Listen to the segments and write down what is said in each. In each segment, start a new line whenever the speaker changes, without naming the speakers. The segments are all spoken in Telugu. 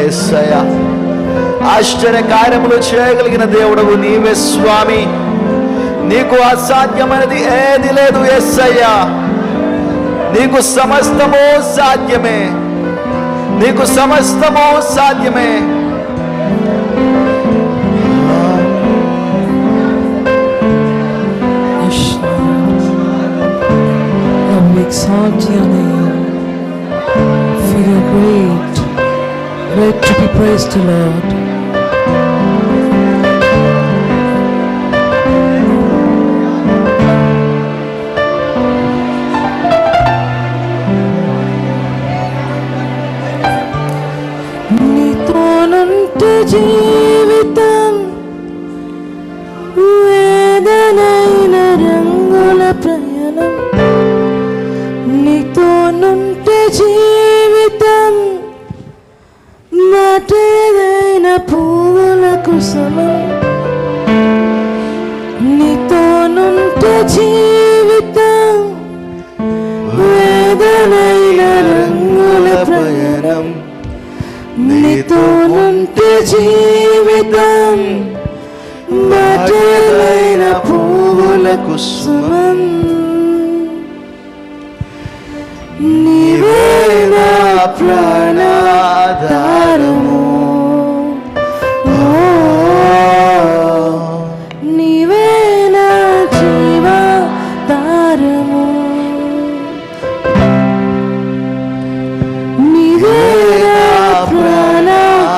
ఏసయ్య ఆశ్చర్య కార్యములు చేయగలిగిన దేవుడవు నీవే స్వామి నీకు అసాధ్యమైనది ఏది లేదు ఎస్సయ్యా నీకు సమస్తము సాధ్యమే నీకు సమస్తము సాధ్యమే
Yes, Lord. And we exalt your name. For your great, Great to be praised, to Lord. Nito nante జీవితం మాటలైన పువ్వుల కుసుమం నీవే నా ప్రాణాధారము. ఓ, నీవే నా జీవాధారము. నీవే నా ప్రాణాధారము.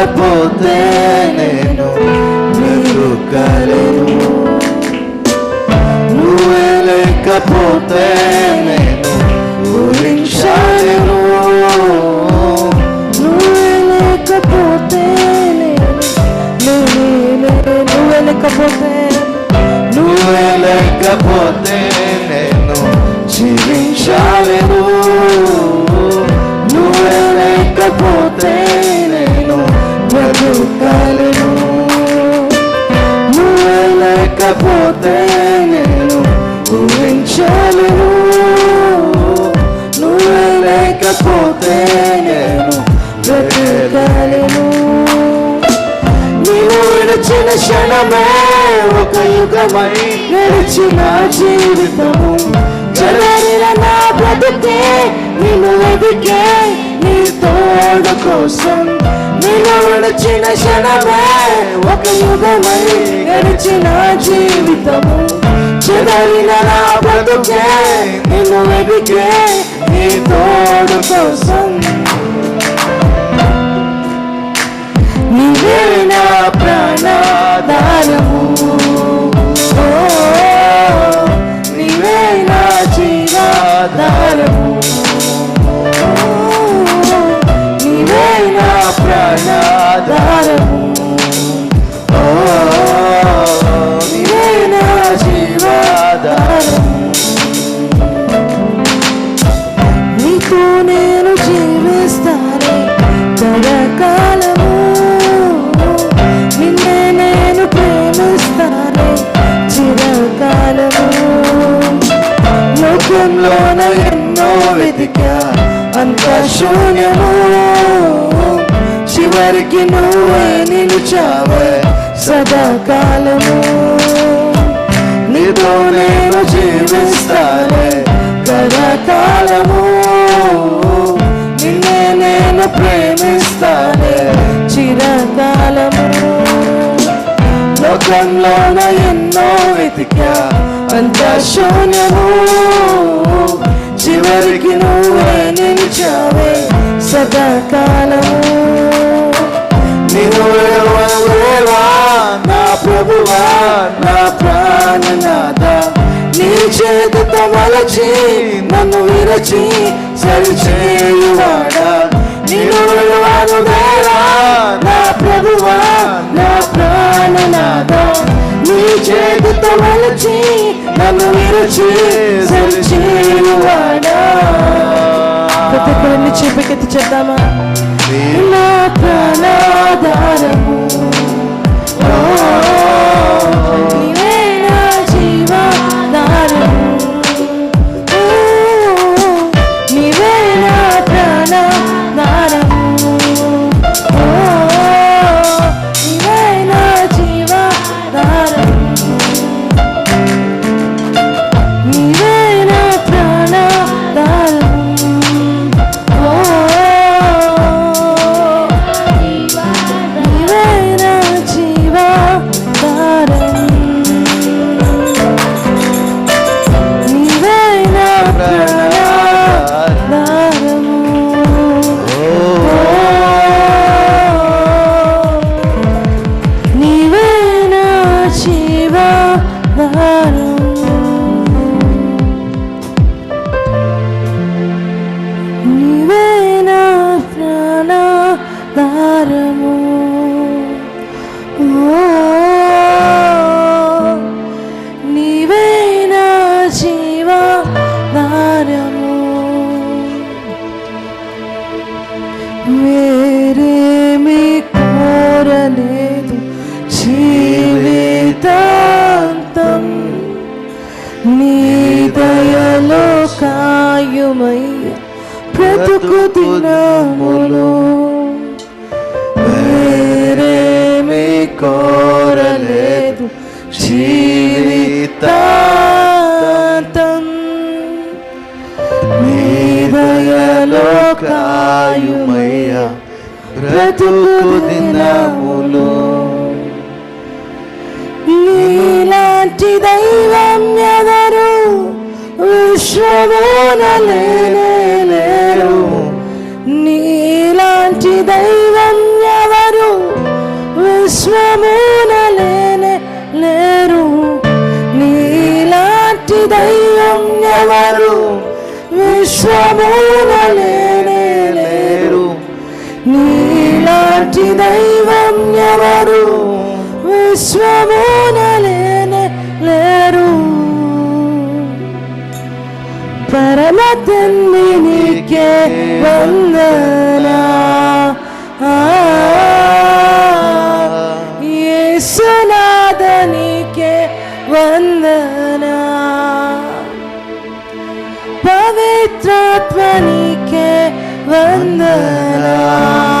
లేకపోతే నేను
బ్రతుకలేను నువ్వే లేకపోతే నేను ఊహించలేను
నువ్వే లేకపోతే నేను నేనే నువ్వే లేకపోతే
నువ్వే లేకపోతే నేను జీవించలేను జీవితం జీవితము. జరగిన నా బ్రతుకే నిన్ను వెతికే నీ తోడు కోసం. నిన్ను విడిచిన క్షణమే ఒక యుగమై గడిచిన జీవితము. చెదరిన నా బ్రతుకే నిన్ను వెతికే నీ తోడు కోసం. నీవే నా ప్రాణం. వెతికా. అంత శూన్యము. చివరికి నువ్వే నిలిచావే సదాకాలము. నీతో నేను జీవిస్తానే కరకాలము. నిన్నే నేను ప్రేమిస్తానే చిరకాలము. లోకంలోన ఎన్నో వెతికా. అంత శూన్యము. చివరికి నువ్వే నిలిచావే సదాకాలము నా ప్రభువా నా ప్రాణనాథ నీ చేత తమలచి నన్ను విరచి సరిచేయువాడా. నిన్ను నా ప్రభువా నా ప్రాణనాథ నీ చేత తమలచి నన్ను సరిచేయువాడా
ప్రతి ఒక్కరిని చూపికెత్తి చేద్దామా నా ప్రాణాధారము. దినములు నీలాంటి దైవం ఎదరు విశ్వమున నీలాంటి దైవం ఎవరు? విశ్వమునలేనే లేరు నీలాంటి దైవం ఎవరు? విశ్వమున മാറ്റി ദൈവം ഞവരു വിശ്വമൂനലേനു പരമത്തന്നിനിക്ക് വന്ന യേശുനാഥനിക്ക് വന്ദന. പവിത്രാത്മനിക്ക് വന്ദന.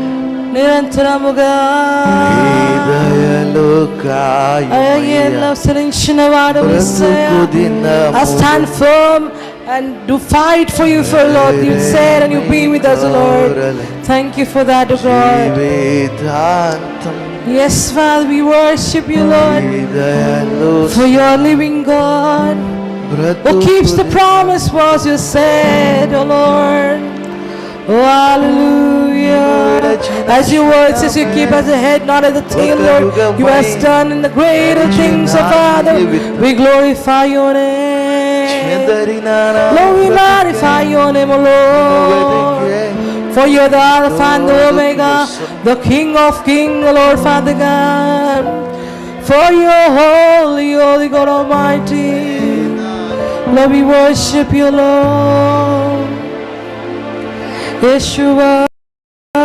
నిరంతరముగా
దయలో
అయ్యా ఏళ్ళ అవసరించిన వాడు I stand firm and do fight for you for Lord. You said and you be with us, Lord. Thank you for that, O God.
Vedantam
Yes, Father, we worship you, Lord,
దయలో
for your living God who keeps the promise was you said, O Lord. Oh, hallelujah. As your word says, you keep us the head, not as the tail, Lord. You have done in the greater things, of Father. We glorify your name. Lord, we magnify your name, O Lord. For you're the Alpha and the Omega, the King of kings, the Lord Father God. For you're holy, holy God Almighty. Lord, we worship you, Lord. Yeshua. Oh,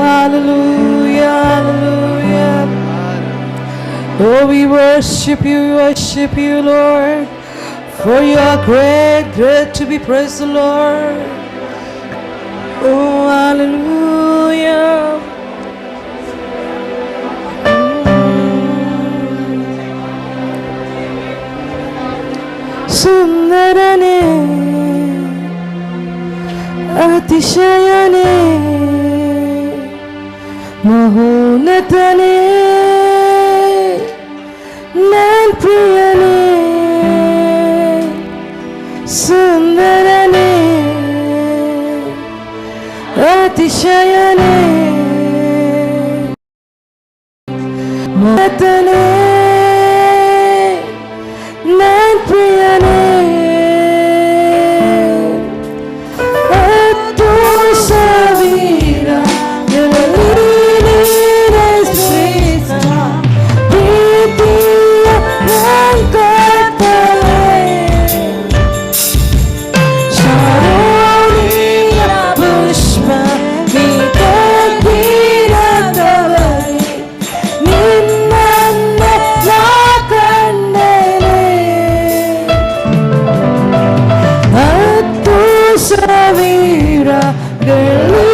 hallelujah, hallelujah. Oh, we worship you, we worship you, Lord. For you are great, great to be praised, the Lord. Oh, hallelujah. Mm. അതിശയനെ മഹോന്നതനെ ഞാൻ പ്രിയനെ സുന്ദരനെ അതിശയ mentira dele.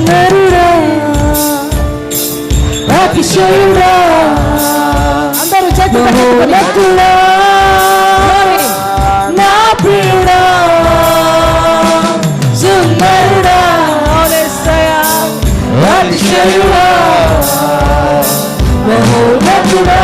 నరుడా అతిశయుడా అందరూ చేతుడా నా ప్రియుడా సుందరుడా అతిశయుడా మహోన్నతుడా